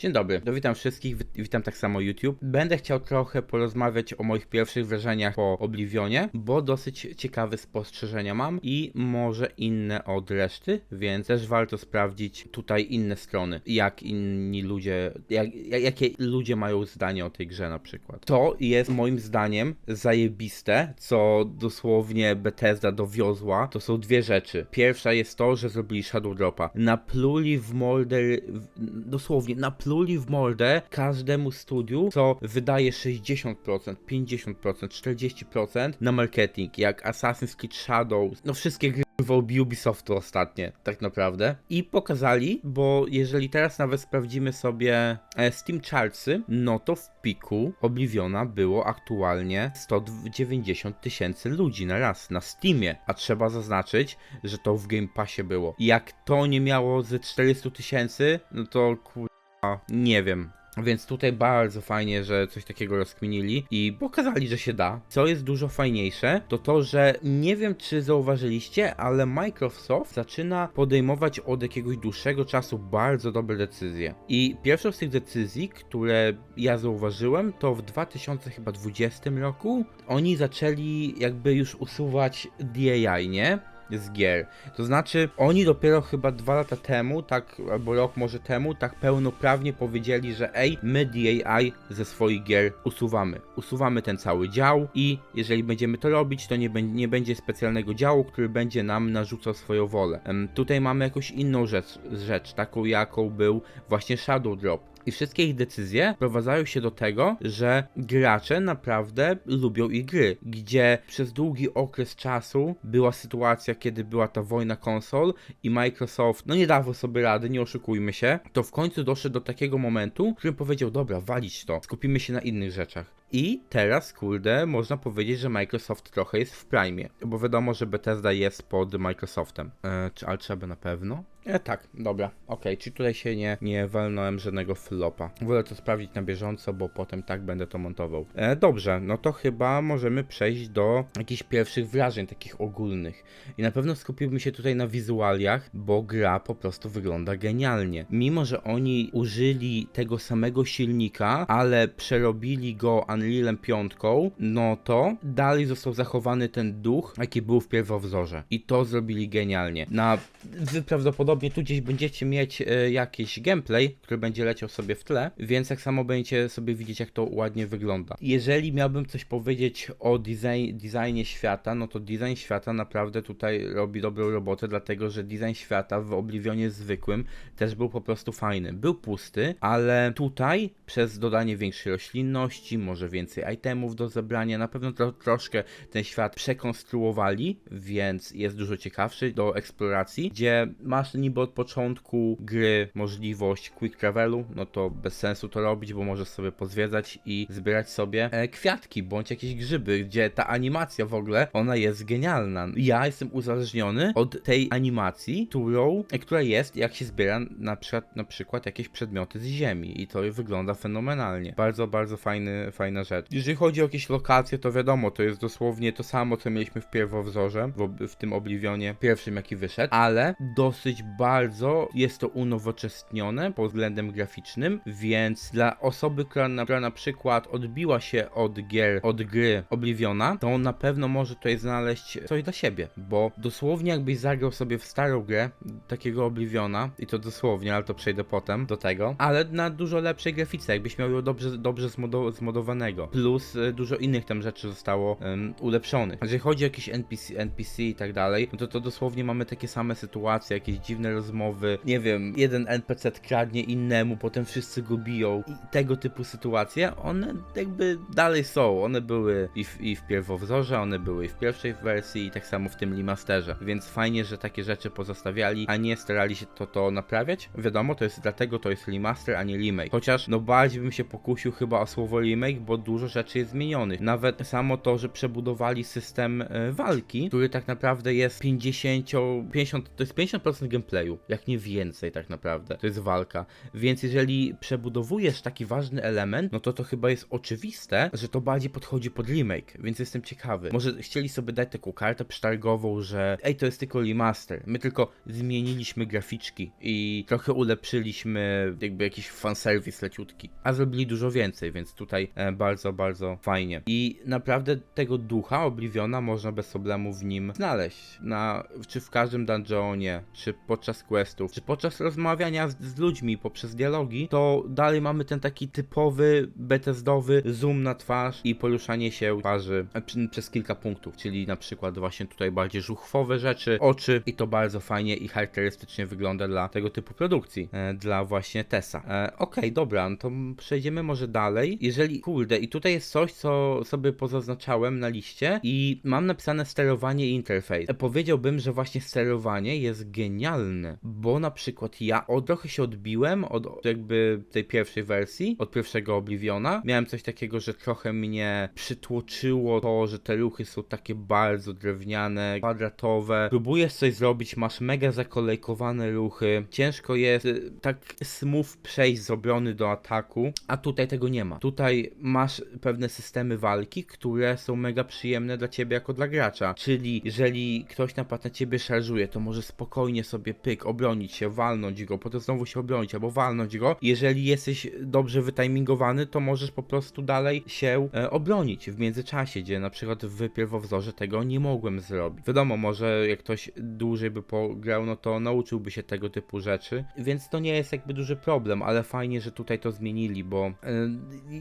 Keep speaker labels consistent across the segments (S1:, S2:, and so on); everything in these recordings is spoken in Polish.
S1: Dzień dobry, witam wszystkich, wit- witam tak samo YouTube. Będę chciał trochę porozmawiać o moich pierwszych wrażeniach po Oblivionie, bo dosyć ciekawe spostrzeżenia mam i może inne od reszty, więc też warto sprawdzić tutaj inne strony, jak inni ludzie, jak, jak, jakie ludzie mają zdanie o tej grze na przykład. To jest moim zdaniem zajebiste, co dosłownie Bethesda dowiozła, to są dwie rzeczy. Pierwsza jest to, że zrobili Shadow Dropa. Napluli w mordę, w- dosłownie napluli w mordę każdemu studiu, co wydaje 60%, 50%, 40% na marketing, jak Assassin's Creed Shadows, no wszystkie gry w Ubisoftu ostatnie, tak naprawdę. I pokazali, bo jeżeli teraz nawet sprawdzimy sobie e, Steam Chartsy, no to w piku Obliviona było aktualnie 190 tysięcy ludzi na raz na Steamie, a trzeba zaznaczyć, że to w Game Passie było. Jak to nie miało ze 400 tysięcy, no to kurwa, nie wiem. Więc tutaj bardzo fajnie, że coś takiego rozkminili i pokazali, że się da. Co jest dużo fajniejsze, to to, że nie wiem czy zauważyliście, ale Microsoft zaczyna podejmować od jakiegoś dłuższego czasu bardzo dobre decyzje. I pierwszą z tych decyzji, które ja zauważyłem, to w 2020 roku oni zaczęli jakby już usuwać DAI, nie? Z gier. To znaczy, oni dopiero chyba dwa lata temu, tak, albo rok może temu, tak pełnoprawnie powiedzieli, że ej, my DAI ze swoich gier usuwamy. Usuwamy ten cały dział i jeżeli będziemy to robić, to nie, nie będzie specjalnego działu, który będzie nam narzucał swoją wolę. Tutaj mamy jakąś inną rzecz, rzecz, taką jaką był właśnie Shadow Drop. I wszystkie ich decyzje prowadzają się do tego, że gracze naprawdę lubią ich gry, gdzie przez długi okres czasu była sytuacja, kiedy była ta wojna konsol i Microsoft, no nie dawał sobie rady, nie oszukujmy się, to w końcu doszedł do takiego momentu, w którym powiedział, dobra, walić to, skupimy się na innych rzeczach. I teraz, kurde, można powiedzieć, że Microsoft trochę jest w prime, bo wiadomo, że Bethesda jest pod Microsoftem. E, czy, ale trzeba na pewno? E, tak, dobra, okej, czyli tutaj się nie, nie walnąłem żadnego flopa. Wolę to sprawdzić na bieżąco, bo potem tak będę to montował. E, dobrze, no to chyba możemy przejść do jakichś pierwszych wrażeń, takich ogólnych. I na pewno skupiłbym się tutaj na wizualiach, bo gra po prostu wygląda genialnie. Mimo, że oni użyli tego samego silnika, ale przerobili go Unrealem 5, no to dalej został zachowany ten duch, jaki był w pierwowzorze. I to zrobili genialnie. Na, wy prawdopodobnie tu gdzieś będziecie mieć e, jakiś gameplay, który będzie leciał sobie w tle, więc tak samo będziecie sobie widzieć, jak to ładnie wygląda. Jeżeli miałbym coś powiedzieć o design, designie świata, no to design świata naprawdę tutaj robi dobrą robotę, dlatego że design świata w Oblivionie zwykłym też był po prostu fajny. Był pusty, ale tutaj przez dodanie większej roślinności, może więcej itemów do zebrania, na pewno tro, troszkę ten świat przekonstruowali, więc jest dużo ciekawszy do eksploracji, gdzie masz niby od początku gry możliwość quick travelu, no to bez sensu to robić, bo możesz sobie pozwiedzać i zbierać sobie e, kwiatki bądź jakieś grzyby, gdzie ta animacja w ogóle, ona jest genialna. Ja jestem uzależniony od tej animacji, którą, e, która jest jak się zbiera na przykład, na przykład jakieś przedmioty z ziemi i to wygląda fenomenalnie. Bardzo, bardzo fajny, fajna rzecz. Jeżeli chodzi o jakieś lokacje, to wiadomo, to jest dosłownie to samo, co mieliśmy w pierwowzorze, w, w tym Oblivionie pierwszym, jaki wyszedł, ale dosyć bardzo jest to unowocześnione pod względem graficznym, więc dla osoby, która na, która na przykład odbiła się od gier, od gry Obliviona, to na pewno może tutaj znaleźć coś dla siebie, bo dosłownie jakbyś zagrał sobie w starą grę takiego Obliviona, i to dosłownie, ale to przejdę potem do tego, ale na dużo lepszej grafice, jakbyś miał ją dobrze, dobrze zmodo, plus y, dużo innych tam rzeczy zostało um, ulepszonych. Jeżeli chodzi o jakieś NPC, NPC i tak dalej, no to to dosłownie mamy takie same sytuacje, jakieś dziwne rozmowy, nie wiem, jeden NPC kradnie innemu, potem wszyscy go biją i tego typu sytuacje, one jakby dalej są, one były i w, i w pierwowzorze, one były i w pierwszej wersji i tak samo w tym remasterze, więc fajnie, że takie rzeczy pozostawiali, a nie starali się to, to naprawiać. Wiadomo, to jest dlatego to jest remaster, a nie remake. Chociaż no bardziej bym się pokusił chyba o słowo remake, bo dużo rzeczy jest zmienionych. Nawet samo to, że przebudowali system e, walki, który tak naprawdę jest 50, 50 to jest 50% gameplayu, jak nie więcej tak naprawdę. To jest walka. Więc jeżeli przebudowujesz taki ważny element, no to to chyba jest oczywiste, że to bardziej podchodzi pod remake, więc jestem ciekawy. Może chcieli sobie dać taką kartę przetargową, że ej, to jest tylko remaster. My tylko zmieniliśmy graficzki i trochę ulepszyliśmy jakby jakiś fanserwis leciutki. A zrobili dużo więcej, więc tutaj e, bardzo, bardzo fajnie. I naprawdę tego ducha Obliviona można bez problemu w nim znaleźć. Na, czy w każdym dungeonie, czy podczas questów, czy podczas rozmawiania z, z ludźmi poprzez dialogi, to dalej mamy ten taki typowy Bethesdowy zoom na twarz i poruszanie się twarzy e, przez kilka punktów, czyli na przykład właśnie tutaj bardziej żuchwowe rzeczy, oczy i to bardzo fajnie i charakterystycznie wygląda dla tego typu produkcji, e, dla właśnie Tesa. E, Okej, dobra, no to przejdziemy może dalej. Jeżeli, kurde, i tutaj jest coś, co sobie pozaznaczałem na liście i mam napisane sterowanie i interfejs. Powiedziałbym, że właśnie sterowanie jest genialne, bo na przykład ja od, trochę się odbiłem od jakby tej pierwszej wersji, od pierwszego Obliviona. Miałem coś takiego, że trochę mnie przytłoczyło to, że te ruchy są takie bardzo drewniane, kwadratowe. Próbujesz coś zrobić, masz mega zakolejkowane ruchy. Ciężko jest y, tak smooth przejść z obrony do ataku, a tutaj tego nie ma. Tutaj masz pewne systemy walki, które są mega przyjemne dla ciebie jako dla gracza. Czyli jeżeli ktoś napad na ciebie szarżuje, to może spokojnie sobie pyk, obronić się, walnąć go, potem znowu się obronić albo walnąć go. Jeżeli jesteś dobrze wytimingowany, to możesz po prostu dalej się e, obronić w międzyczasie, gdzie na przykład w pierwowzorze tego nie mogłem zrobić. Wiadomo, może jak ktoś dłużej by pograł, no to nauczyłby się tego typu rzeczy, więc to nie jest jakby duży problem, ale fajnie, że tutaj to zmienili, bo e,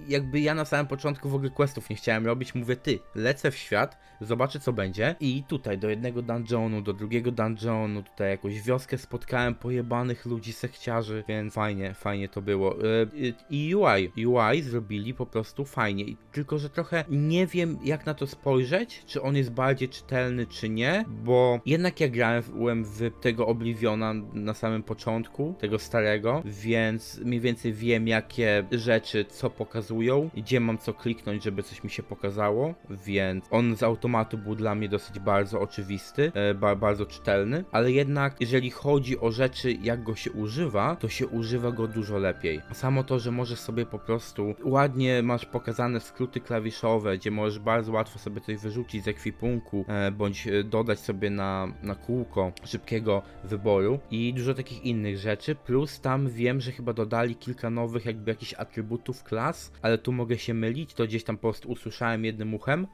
S1: jakby ja na samym początku w ogóle questów nie chciałem robić, mówię ty, lecę w świat, zobaczę co będzie. I tutaj do jednego dungeonu, do drugiego dungeonu, tutaj jakąś wioskę spotkałem pojebanych ludzi, sekciarzy, więc fajnie, fajnie to było. E, e, I UI, UI zrobili po prostu fajnie, tylko że trochę nie wiem jak na to spojrzeć, czy on jest bardziej czytelny, czy nie, bo jednak ja grałem w tego Obliviona na samym początku, tego starego, więc mniej więcej wiem jakie rzeczy co pokazują, gdzie mam co kliknąć, żeby coś mi się pokazało, więc on z automatu był dla mnie dosyć bardzo oczywisty, e, ba bardzo czytelny, ale jednak jeżeli chodzi o rzeczy jak go się używa, to się używa go dużo lepiej. Samo to, że możesz sobie po prostu ładnie masz pokazane skróty klawiszowe, gdzie możesz bardzo łatwo sobie coś wyrzucić z ekwipunku, e, bądź e, dodać sobie na, na kółko szybkiego wyboru i dużo takich innych rzeczy, plus tam wiem, że chyba dodali kilka nowych jakby jakichś atrybutów klas, ale tu mogę się mylić, to gdzieś tam po prostu usłyszałem jednym uchem,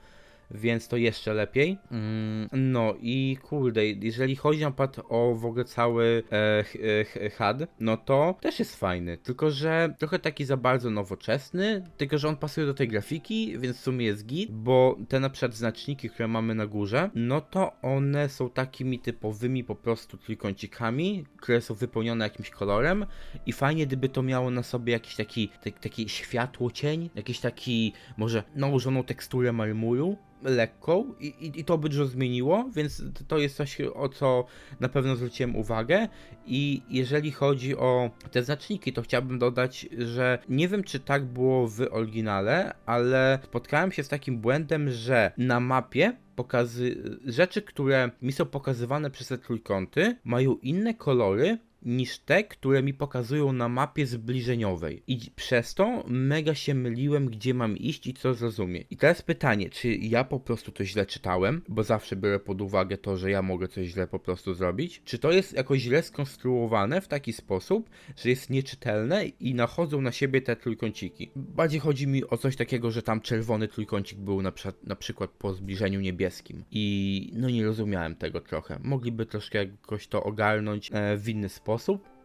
S1: więc to jeszcze lepiej. Mm, no i kurde, jeżeli chodzi na przykład o w ogóle cały e, ch- e, HUD, no to też jest fajny, tylko że trochę taki za bardzo nowoczesny, tylko że on pasuje do tej grafiki, więc w sumie jest git, bo te na przykład znaczniki, które mamy na górze, no to one są takimi typowymi po prostu trójkącikami, które są wypełnione jakimś kolorem i fajnie gdyby to miało na sobie jakiś taki, taki, taki światło cień, jakiś taki może nałożoną teksturę marmuru, lekką i, i, i to by dużo zmieniło, więc to jest coś, o co na pewno zwróciłem uwagę. I jeżeli chodzi o te znaczniki, to chciałbym dodać, że nie wiem, czy tak było w oryginale, ale spotkałem się z takim błędem, że na mapie pokazy rzeczy, które mi są pokazywane przez te trójkąty, mają inne kolory niż te, które mi pokazują na mapie zbliżeniowej. I przez to mega się myliłem, gdzie mam iść i co zrozumieć. I teraz pytanie, czy ja po prostu to źle czytałem, bo zawsze biorę pod uwagę to, że ja mogę coś źle po prostu zrobić, czy to jest jakoś źle skonstruowane w taki sposób, że jest nieczytelne i nachodzą na siebie te trójkąciki. Bardziej chodzi mi o coś takiego, że tam czerwony trójkącik był na, przykład- na przykład po zbliżeniu niebieskim. I no nie rozumiałem tego trochę. Mogliby troszkę jakoś to ogarnąć e, w inny sposób.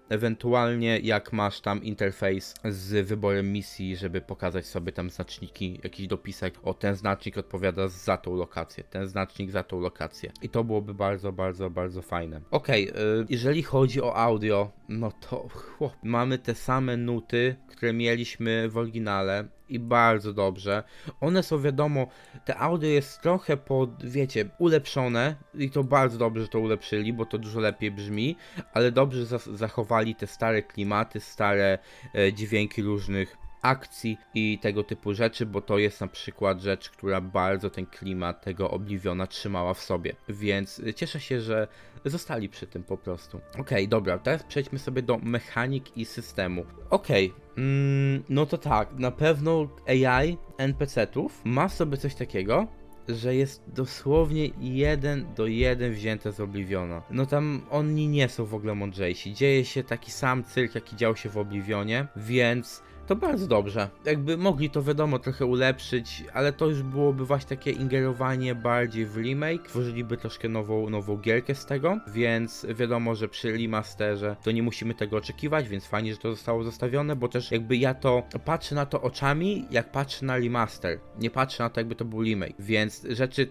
S1: Ewentualnie jak masz tam interfejs z wyborem misji, żeby pokazać sobie tam znaczniki, jakiś dopisek, o ten znacznik odpowiada za tą lokację, ten znacznik za tą lokację. I to byłoby bardzo, bardzo, bardzo fajne. Okej, y, jeżeli chodzi o audio, no to chłop, mamy te same nuty, które mieliśmy w oryginale i bardzo dobrze. One są wiadomo, te audio jest trochę pod, wiecie, ulepszone i to bardzo dobrze, że to ulepszyli, bo to dużo lepiej brzmi, ale dobrze zachowali te stare klimaty, stare e, dźwięki różnych akcji i tego typu rzeczy, bo to jest na przykład rzecz, która bardzo ten klimat tego Obliviona trzymała w sobie. Więc cieszę się, że zostali przy tym po prostu. Okej, dobra, teraz przejdźmy sobie do mechanik i systemu. Okej, mm, no to tak, na pewno AI NPC-ów ma sobie coś takiego, że jest dosłownie jeden do jeden wzięte z Obliviona. No tam oni nie są w ogóle mądrzejsi. Dzieje się taki sam cyrk, jaki dział się w Oblivionie, więc to bardzo dobrze. Jakby mogli to wiadomo trochę ulepszyć, ale to już byłoby właśnie takie ingerowanie bardziej w remake. Tworzyliby troszkę nową, nową gierkę z tego, więc wiadomo, że przy remasterze to nie musimy tego oczekiwać, więc fajnie, że to zostało zostawione, bo też jakby ja to patrzę na to oczami, jak patrzę na remaster. Nie patrzę na to, jakby to był remake, więc rzeczy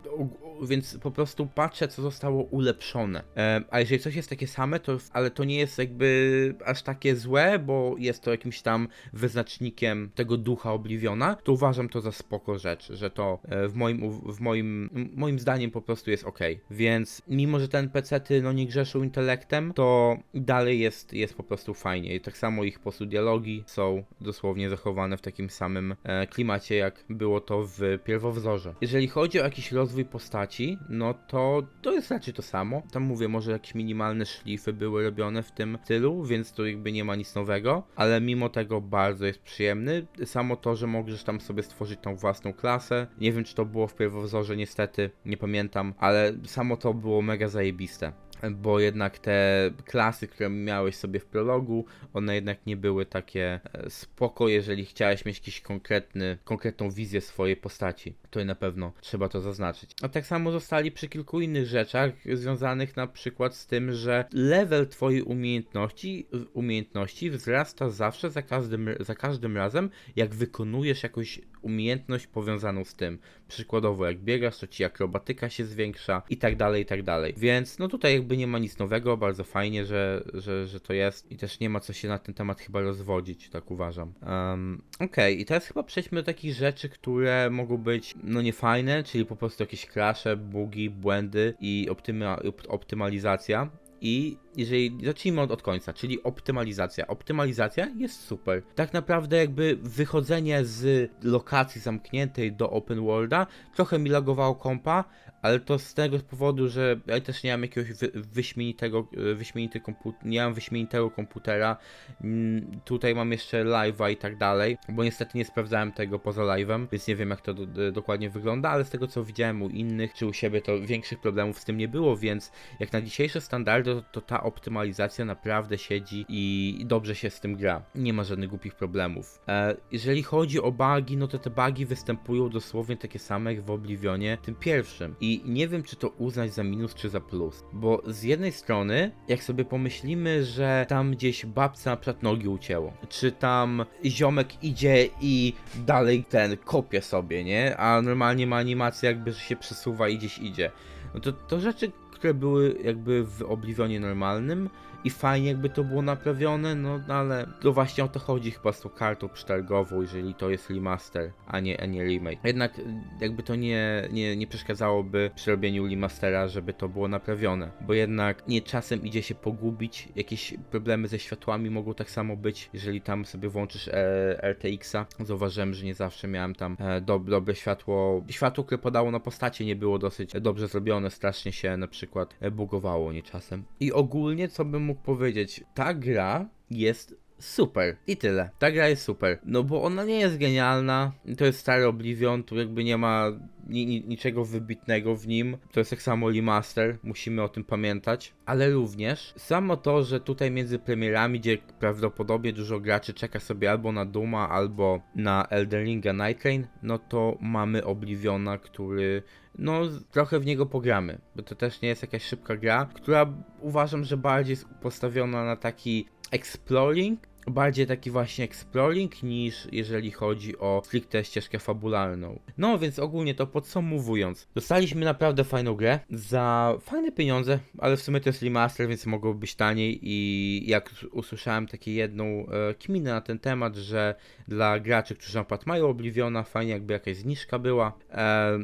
S1: więc po prostu patrzę, co zostało ulepszone. E, a jeżeli coś jest takie same, to, ale to nie jest jakby aż takie złe, bo jest to jakimś tam wyznacznikiem tego ducha Obliviona, to uważam to za spoko rzecz, że to e, w moim, w moim, moim zdaniem po prostu jest ok. Więc mimo, że ten PC-ty no nie grzeszą intelektem, to dalej jest, jest po prostu fajnie. I tak samo ich po prostu dialogi są dosłownie zachowane w takim samym e, klimacie, jak było to w pierwowzorze. Jeżeli chodzi o jakiś rozwój postaci, no to to jest raczej to samo. Tam mówię, może jakieś minimalne szlify były robione w tym stylu, więc to jakby nie ma nic nowego, ale mimo tego bardzo jest przyjemny. Samo to, że możesz tam sobie stworzyć tą własną klasę. Nie wiem, czy to było w pierwowzorze, niestety, nie pamiętam, ale samo to było mega zajebiste bo jednak te klasy, które miałeś sobie w prologu, one jednak nie były takie e, spoko, jeżeli chciałeś mieć jakiś konkretny, konkretną wizję swojej postaci. To na pewno trzeba to zaznaczyć. A tak samo zostali przy kilku innych rzeczach, związanych na przykład z tym, że level twojej umiejętności, umiejętności wzrasta zawsze za każdym, za każdym razem, jak wykonujesz jakąś umiejętność powiązaną z tym. Przykładowo, jak biegasz, to ci akrobatyka się zwiększa i tak dalej, i tak dalej. Więc no tutaj jakby nie ma nic nowego, bardzo fajnie, że, że, że to jest i też nie ma co się na ten temat chyba rozwodzić, tak uważam. Um, Okej, okay. i teraz chyba przejdźmy do takich rzeczy, które mogą być no niefajne, czyli po prostu jakieś krasze, bugi, błędy i optyma optymalizacja. I jeżeli zacznijmy od, od końca, czyli optymalizacja. Optymalizacja jest super. Tak naprawdę jakby wychodzenie z lokacji zamkniętej do open worlda trochę mi lagowało kompa, ale to z tego powodu, że ja też nie mam jakiegoś wy, wyśmienitego, wyśmienity komputer, nie mam wyśmienitego komputera. Mm, tutaj mam jeszcze live'a i tak dalej, bo niestety nie sprawdzałem tego poza live'em, więc nie wiem jak to do, dokładnie wygląda, ale z tego co widziałem u innych czy u siebie, to większych problemów z tym nie było, więc jak na dzisiejsze standardy, to, to ta optymalizacja naprawdę siedzi i dobrze się z tym gra. Nie ma żadnych głupich problemów. E, jeżeli chodzi o bugi, no to te bugi występują dosłownie takie same jak w Oblivionie, tym pierwszym. I nie wiem, czy to uznać za minus, czy za plus. Bo z jednej strony, jak sobie pomyślimy, że tam gdzieś babce na przykład nogi ucięło, czy tam ziomek idzie i dalej ten kopie sobie, nie? A normalnie ma animację jakby, że się przesuwa i gdzieś idzie. No to, to rzeczy, które były jakby w Oblivionie normalnym i fajnie jakby to było naprawione, no ale to właśnie o to chodzi chyba z tą kartą przetargową, jeżeli to jest remaster, a nie, a nie remake. Jednak jakby to nie, nie, nie przeszkadzałoby przy robieniu remastera, żeby to było naprawione, bo jednak nie czasem idzie się pogubić, jakieś problemy ze światłami mogą tak samo być, jeżeli tam sobie włączysz e, RTX-a. Zauważyłem, że nie zawsze miałem tam e, do, dobre światło. Światło, które podało na postacie nie było dosyć dobrze zrobione, strasznie się na przykład e, bugowało nie czasem. I ogólnie co bym mógł powiedzieć, ta gra jest super. I tyle. Ta gra jest super. No bo ona nie jest genialna. To jest stary Oblivion, tu jakby nie ma ni ni niczego wybitnego w nim. To jest tak samo remaster, musimy o tym pamiętać. Ale również samo to, że tutaj między premierami, gdzie prawdopodobnie dużo graczy czeka sobie albo na Duma, albo na Elden Ringa Night Train, no to mamy Obliviona, który no trochę w niego pogramy, bo to też nie jest jakaś szybka gra, która uważam, że bardziej jest postawiona na taki exploring, bardziej taki właśnie exploring niż jeżeli chodzi o stricte ścieżkę fabularną. No więc ogólnie to podsumowując, dostaliśmy naprawdę fajną grę za fajne pieniądze, ale w sumie to jest remaster, więc mogło być taniej i jak usłyszałem takie jedną e, kminę na ten temat, że dla graczy, którzy na przykład mają Obliviona, fajnie jakby jakaś zniżka była. E,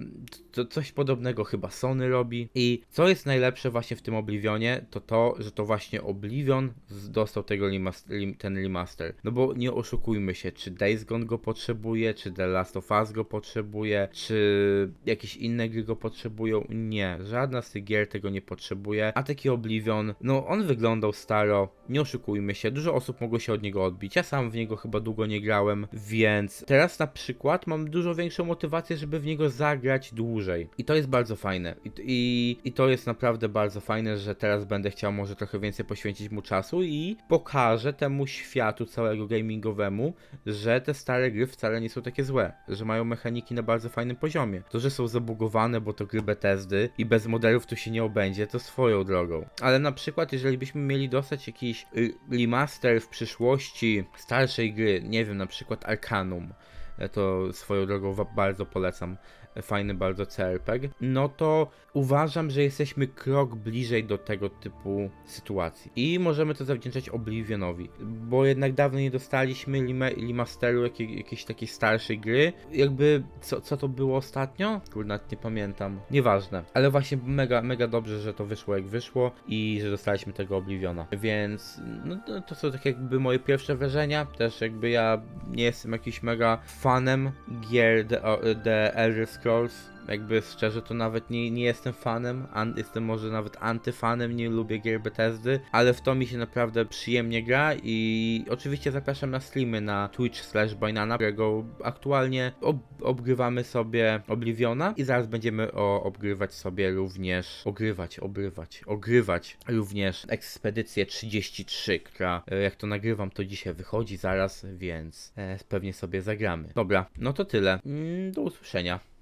S1: to coś podobnego chyba Sony robi. I co jest najlepsze właśnie w tym Oblivionie, to to, że to właśnie Oblivion dostał tego remaster, ten remaster remaster. No bo nie oszukujmy się, czy Days Gone go potrzebuje, czy The Last of Us go potrzebuje, czy jakieś inne gry go potrzebują. Nie, żadna z tych gier tego nie potrzebuje. A taki Oblivion, no on wyglądał staro, nie oszukujmy się, dużo osób mogło się od niego odbić. Ja sam w niego chyba długo nie grałem, więc teraz na przykład mam dużo większą motywację, żeby w niego zagrać dłużej. I to jest bardzo fajne. I, i, I to jest naprawdę bardzo fajne, że teraz będę chciał może trochę więcej poświęcić mu czasu i pokażę temu światu całego gamingowemu, że te stare gry wcale nie są takie złe, że mają mechaniki na bardzo fajnym poziomie. To, że są zabugowane, bo to gry Bethesdy i bez modelów tu się nie obędzie, to swoją drogą. Ale na przykład, jeżeli byśmy mieli dostać jakiś y, remaster w przyszłości starszej gry, nie wiem, na przykład Arcanum, e, to swoją drogą bardzo polecam, fajny bardzo CRPG, no to uważam, że jesteśmy krok bliżej do tego typu sytuacji. I możemy to zawdzięczać Oblivionowi, bo jednak dawno nie dostaliśmy remasteru jakiej, jakiejś takiej starszej gry. Jakby, co, co to było ostatnio? Kurde, nie pamiętam. Nieważne, ale właśnie mega, mega dobrze, że to wyszło jak wyszło i że dostaliśmy tego Obliviona. Więc, no to- to są tak jakby moje pierwsze wrażenia. Też jakby ja nie jestem jakiś mega fanem gier The, The Elder Scrolls. Jakby szczerze to nawet nie, nie jestem fanem, an, jestem może nawet antyfanem, nie lubię gier Bethesdy, ale w to mi się naprawdę przyjemnie gra i oczywiście zapraszam na streamy na Twitch slash Bainana, którego aktualnie ob, obgrywamy sobie Obliviona i zaraz będziemy o, obgrywać sobie również, ogrywać, obrywać, ogrywać również Ekspedycję 33, która e, jak to nagrywam to dzisiaj wychodzi zaraz, więc e, pewnie sobie zagramy. Dobra, no to tyle, mm, do usłyszenia.